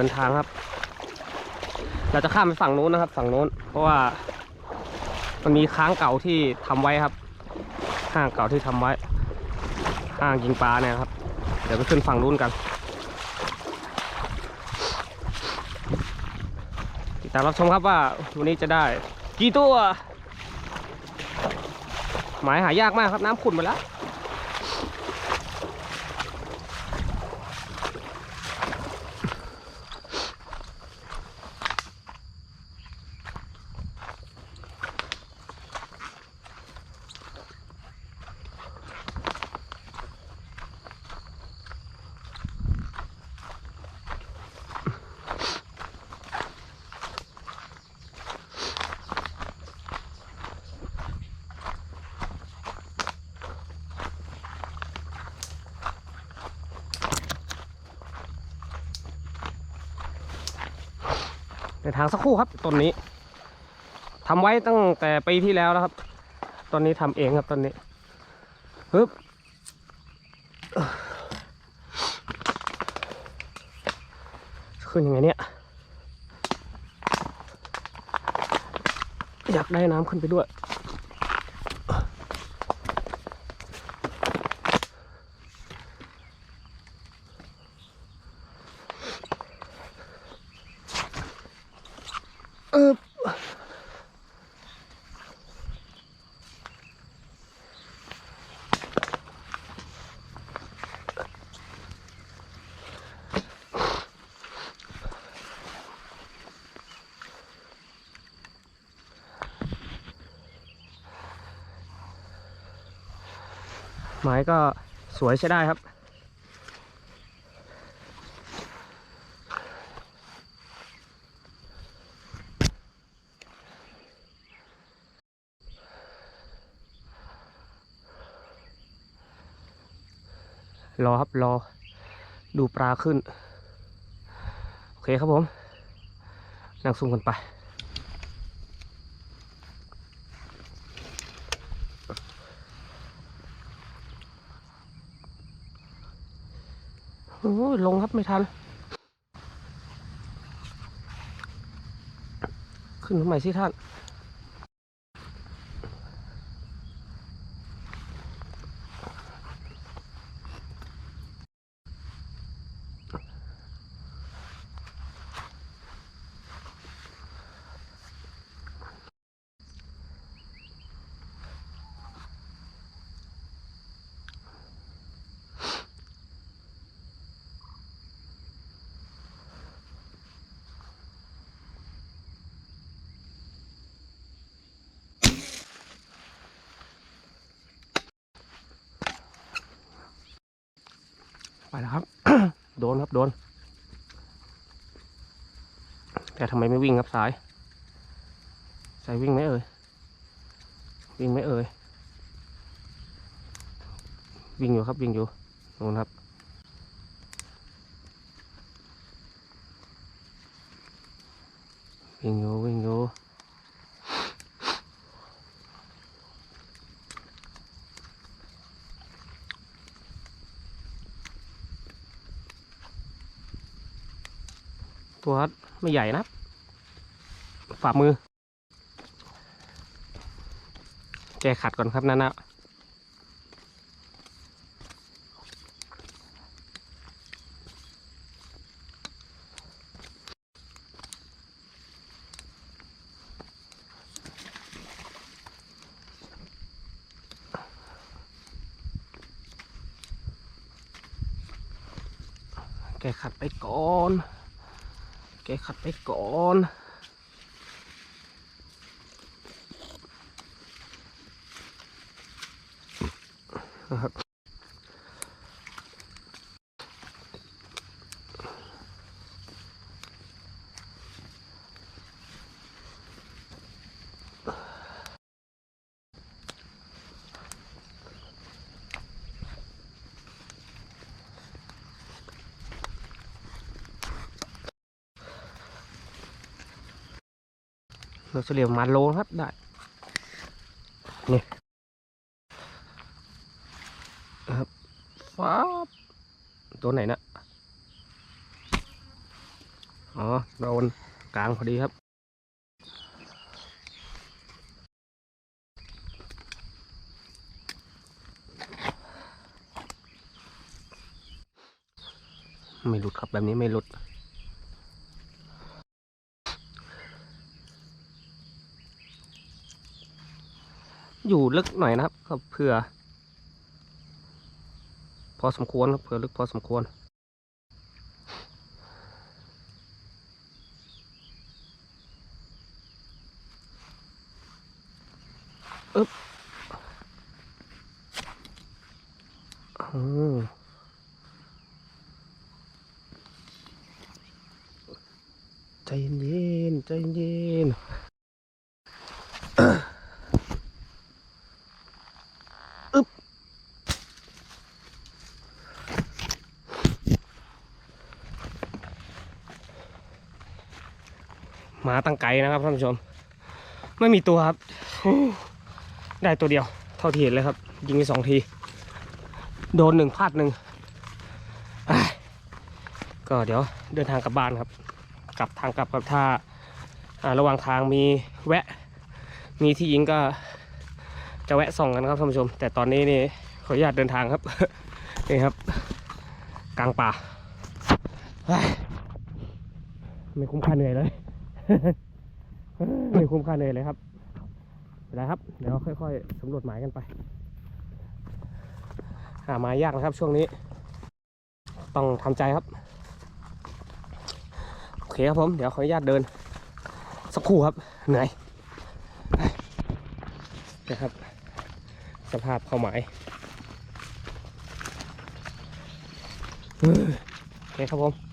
เดินทางครับ เราจะข้ามไปฝั่งนู้นนะครับ ฝั่งนู้น เพราะว่า มันมีค้างเก่าที่ทำไว้ครับห้างเก่าที่ทำไว้ห้างยิงปลาเนี่ยครับ เดี๋ยวไปขึ้นฝั่งนู้นกันติดตามรับชมครับว่าวันนี้จะได้ กี่ตัวหมายหายากมากครับน้ำขุ่นหมดแล้ว ในทางสักครู่ครับต้นนี้ทำไว้ตั้งแต่ปีที่แล้วแล้วครับ ตอนนี้ทำเองครับตอนนี้ฮึบขึ้นยังไงเนี่ย อยากได้น้ำขึ้นไปด้วย ไม้ก็สวยใช้ได้ครับ รอครับรอ ดูปลาขึ้น โอเคครับผม นั่งซุ่มกันไป โอ้ยลงครับไม่ทัน ขึ้นทำไมสิท่าน ไปแล้วครับ โดนครับโดน แต่ทำไมไม่วิ่งครับสาย สายวิ่งไหมเอ่ย วิ่งไหมเอ่ย วิ่งอยู่ครับวิ่งอยู่นู่นครับวิ่งอยู่วิ่งอยู่ ตัวไม่ใหญ่นะฝ่ามือ แกขัดก่อนครับนั่นนะแกขัดไปก่อน กขัดไปก่อนนะครับ เราเฉลี่ยมาโลครับได้ นี่ครับฟ้าตัวไหนนะอ๋อโดนกลางพอดีครับไม่หลุดครับแบบนี้ไม่หลุด อยู่ลึกหน่อยนะครับก็เผื่อ พอสมควรครับเผื่อลึกพอสมควร อึ๊บอืมใจเย็นใจเย็น มาตั้งไกลนะครับท่านผู้ชม ไม่มีตัวครับ ได้ตัวเดียว เท่าที่เห็นเลยครับ ยิงไปสองที โดนหนึ่งพลาดหนึ่งก็เดี๋ยวเดินทางกลับบ้านครับ กลับทางกลับกับถ้าอ่าระหว่างทางมีแวะ มีที่ยิงก็จะแวะส่องกันครับท่านผู้ชม แต่ตอนนี้นี่ขออนุญาตเดินทางครับนี่ครับ กลางป่าไม่คุ้มค่าเหนื่อยเลย ไม่คุ้มค่าเหนื่อยเลยครับไม่เป็นไรครับ เดี๋ยวค่อยๆสำรวจหมายกันไป หาหมายยากนะครับช่วงนี้ ต้องทำใจครับ โอเคครับผม เดี๋ยวขออนุญาตเดิน สักครู่ครับ เหนื่อยนะครับ สภาพเข้าหมายเฮ้ยโอเคครับผม